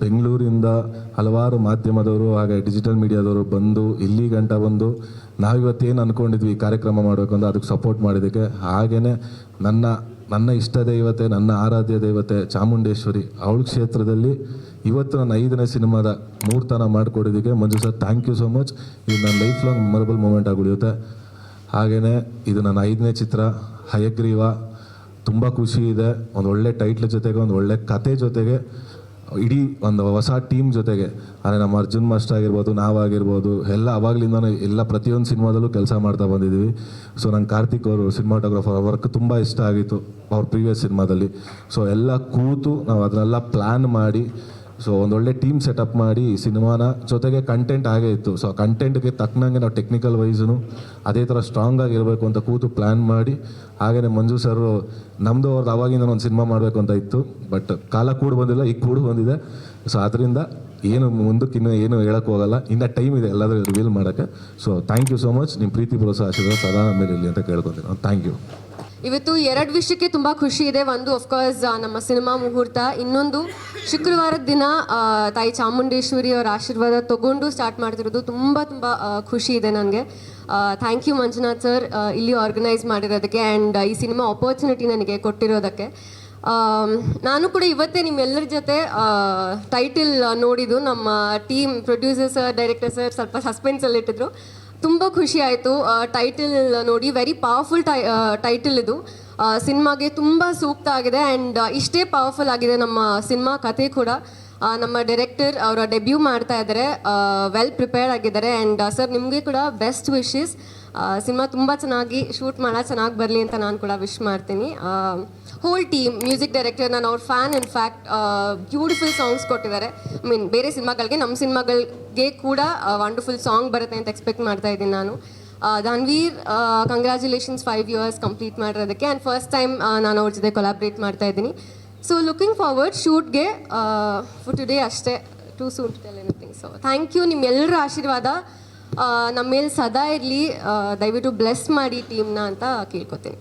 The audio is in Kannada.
ಬೆಂಗಳೂರಿಂದ ಹಲವಾರು ಮಾಧ್ಯಮದವರು ಹಾಗೆ ಡಿಜಿಟಲ್ ಮೀಡಿಯಾದವರು ಬಂದು ಇಲ್ಲಿ ಗಂಟ ಬಂದು ನಾವಿವತ್ತೇನು ಅಂದ್ಕೊಂಡಿದ್ವಿ ಈ ಕಾರ್ಯಕ್ರಮ ಮಾಡಬೇಕು ಅಂತ ಅದಕ್ಕೆ ಸಪೋರ್ಟ್ ಮಾಡಿದ್ದಕ್ಕೆ. ಹಾಗೆಯೇ ನನ್ನ ನನ್ನ ಇಷ್ಟ ದೈವತೆ, ನನ್ನ ಆರಾಧ್ಯ ದೇವತೆ ಚಾಮುಂಡೇಶ್ವರಿ ಅವಳ ಕ್ಷೇತ್ರದಲ್ಲಿ ಇವತ್ತು ನನ್ನ ಐದನೇ ಸಿನಿಮಾದ ಮೂರ್ತನ ಮಾಡಿಕೊಡಿದ್ದಕ್ಕೆ Manju sir thank you so much ಇದು ನನ್ನ ಲೈಫ್ ಲಾಂಗ್ ಮೆಮೊರಬಲ್ ಮೂಮೆಂಟ್ ಉಳಿಯುತ್ತೆ. ಹಾಗೆಯೇ ಇದು ನನ್ನ ಐದನೇ ಚಿತ್ರ, ಹಯಗ್ರೀವ. ತುಂಬ ಖುಷಿ ಇದೆ. ಒಂದು ಒಳ್ಳೆ ಟೈಟ್ಲ್ ಜೊತೆಗೆ, ಒಂದು ಒಳ್ಳೆ ಕತೆ ಜೊತೆಗೆ ಇಡೀ ಒಂದು ಹೊಸ ಟೀಮ್ ಜೊತೆಗೆ, ಅಂದರೆ ನಮ್ಮ ಅರ್ಜುನ್ ಮಾಸ್ಟರ್ ಆಗಿರ್ಬೋದು ನಾವಾಗಿರ್ಬೋದು ಎಲ್ಲ ಅವಾಗಲಿಂದನೂ ಎಲ್ಲ ಪ್ರತಿಯೊಂದು ಸಿನಿಮಾದಲ್ಲೂ ಕೆಲಸ ಮಾಡ್ತಾ ಬಂದಿದ್ದೀವಿ ಸೊ ನಂಗೆ ಕಾರ್ತಿಕ್ ಅವರು ಸಿನಿಮಾಟೋಗ್ರಾಫರ್ ವರ್ಕ್ ತುಂಬ ಇಷ್ಟ ಆಗಿತ್ತು, ಅವ್ರ ಪ್ರೀವಿಯಸ್ ಸಿನಿಮಾದಲ್ಲಿ. ಸೊ ಎಲ್ಲ ಕೂತು ನಾವು ಅದನ್ನೆಲ್ಲ ಪ್ಲ್ಯಾನ್ ಮಾಡಿ ಸೊ ಒಂದೊಳ್ಳೆ ಟೀಮ್ ಸೆಟಪ್ ಮಾಡಿ ಸಿನಿಮಾನ ಜೊತೆಗೆ ಕಂಟೆಂಟ್ ಆಗೇ ಇತ್ತು. ಸೊ ಕಂಟೆಂಟ್ಗೆ ತಕ್ಕನಂಗೆ ನಾವು ಟೆಕ್ನಿಕಲ್ ವೈಸ್ನು ಅದೇ ಥರ ಸ್ಟ್ರಾಂಗ್ ಆಗಿರಬೇಕು ಅಂತ ಕೂತು ಪ್ಲ್ಯಾನ್ ಮಾಡಿ. ಹಾಗೆಯೇ ಮಂಜು ಸರ್ ನಮ್ಮದು ಅವ್ರದ್ದು ಅವಾಗಿಂದ ಒಂದು ಸಿನಿಮಾ ಮಾಡಬೇಕು ಅಂತ ಇತ್ತು. ಬಟ್ ಕಾಲ ಕೂಡ ಬಂದಿಲ್ಲ, ಈಗ ಕೂಡ ಬಂದಿದೆ. ಸೊ ಅದರಿಂದ ಏನು ಮುಂದಕ್ಕೆ ಇನ್ನೂ ಏನು ಹೋಗಲ್ಲ ಇನ್ನು ಟೈಮ್ ಇದೆ ಎಲ್ಲಾದರೂ ರಿವೀಲ್ ಮಾಡೋಕ್ಕೆ. So thank you so much ನಿಮ್ಮ ಪ್ರೀತಿ ಪ್ರೋತ್ಸಾಹ ಆಶೀರ್ವಾದ ಸದಾ ಮೇಲೆ ಇರಲಿ ಅಂತ ಕೇಳ್ಕೊತೀನಿ. ಥ್ಯಾಂಕ್ ಯು ಇವತ್ತು ಎರಡು ವಿಷಯಕ್ಕೆ ತುಂಬ ಖುಷಿ ಇದೆ. ಒಂದು ಅಫ್ಕೋರ್ಸ್ ನಮ್ಮ ಸಿನಿಮಾ ಮುಹೂರ್ತ. ಇನ್ನೊಂದು, ಶುಕ್ರವಾರದ ದಿನ ತಾಯಿ ಚಾಮುಂಡೇಶ್ವರಿ ಅವರ ಆಶೀರ್ವಾದ ತಗೊಂಡು ಸ್ಟಾರ್ಟ್ ಮಾಡ್ತಿರೋದು ತುಂಬ ತುಂಬ ಖುಷಿ ಇದೆ ನನಗೆ. ಥ್ಯಾಂಕ್ ಯು ಮಂಜುನಾಥ್ ಸರ್ ಇಲ್ಲಿ ಆರ್ಗನೈಸ್ ಮಾಡಿರೋದಕ್ಕೆ ಆ್ಯಂಡ್ ಈ ಸಿನಿಮಾ ಆಪರ್ಚುನಿಟಿ ನನಗೆ ಕೊಟ್ಟಿರೋದಕ್ಕೆ. ನಾನು ಕೂಡ ಇವತ್ತೇ ನಿಮ್ಮೆಲ್ಲರ ಜೊತೆ ಟೈಟಲ್ ನೋಡಿದ್ದು. ನಮ್ಮ team producer sir director sir ಸ್ವಲ್ಪ ಸಸ್ಪೆನ್ಸಲ್ಲಿ ಇಟ್ಟಿದ್ರು. ತುಂಬ ಖುಷಿ ಆಯಿತು. ಟೈಟಲ್ ನೋಡಿ ವೆರಿ ಪವರ್ಫುಲ್ ಟೈ ಟೈಟಲ್ ಇದು. ಸಿನಿಮಾಗೆ ತುಂಬ ಸೂಕ್ತ ಆಗಿದೆ ಆ್ಯಂಡ್ ಇಷ್ಟೇ ಪವರ್ಫುಲ್ ಆಗಿದೆ ನಮ್ಮ ಸಿನಿಮಾ ಕತೆ ಕೂಡ. ನಮ್ಮ ಡೈರೆಕ್ಟರ್ ಅವರ ಡೆಬ್ಯೂ ಮಾಡ್ತಾ ಇದ್ದಾರೆ. ವೆಲ್ ಪ್ರಿಪೇರ್ಡ್ ಆಗಿದ್ದಾರೆ ಆ್ಯಂಡ್ ಸರ್ ನಿಮಗೆ ಕೂಡ ಬೆಸ್ಟ್ ವಿಶಸ್ ಸಿನಿಮಾ ತುಂಬ ಚೆನ್ನಾಗಿ ಶೂಟ್ ಮಾಡೋ, ಚೆನ್ನಾಗಿ ಬರಲಿ ಅಂತ ನಾನು ಕೂಡ ವಿಶ್ ಮಾಡ್ತೀನಿ. ಹೋಲ್ ಟೀಮ್ ಮ್ಯೂಸಿಕ್ ಡೈರೆಕ್ಟರ್ ನಾನು ಅವ್ರ fan in fact beautiful songs ಕೊಟ್ಟಿದ್ದಾರೆ. ಐ ಮೀನ್ ಬೇರೆ ಸಿನಿಮಾಗಳಿಗೆ ನಮ್ಮ ಸಿನಿಮಾಗಳಿಗೆ ಕೂಡ ವಂಡರ್ಫುಲ್ ಸಾಂಗ್ ಬರುತ್ತೆ ಅಂತ ಎಕ್ಸ್ಪೆಕ್ಟ್ ಮಾಡ್ತಾ ಇದ್ದೀನಿ ನಾನು. Dhanveer congratulations five years complete ಮಾಡಿರೋದಕ್ಕೆ. And first time ನಾನು ಅವ್ರ ಜೊತೆ ಕೊಲಾಬ್ರೇಟ್ ಮಾಡ್ತಾ ಇದ್ದೀನಿ. ಸೊ ಲುಕಿಂಗ್ ಫಾರ್ವರ್ಡ್ ಶೂಟ್ಗೆ ಫಾರ್ ಟುಡೇ ಅಷ್ಟೇ. Too soon to tell anything so thank you ನಿಮ್ಮೆಲ್ಲರ ಆಶೀರ್ವಾದ. ನಮ್ಮ ಮೇಲೆ ಸದಾ ಇರಲಿ. ದಯವಿಟ್ಟು ಬ್ಲೆಸ್ ಮಾಡಿ ಟೀಮ್ನ ಅಂತ ಕೇಳ್ಕೊತೀನಿ.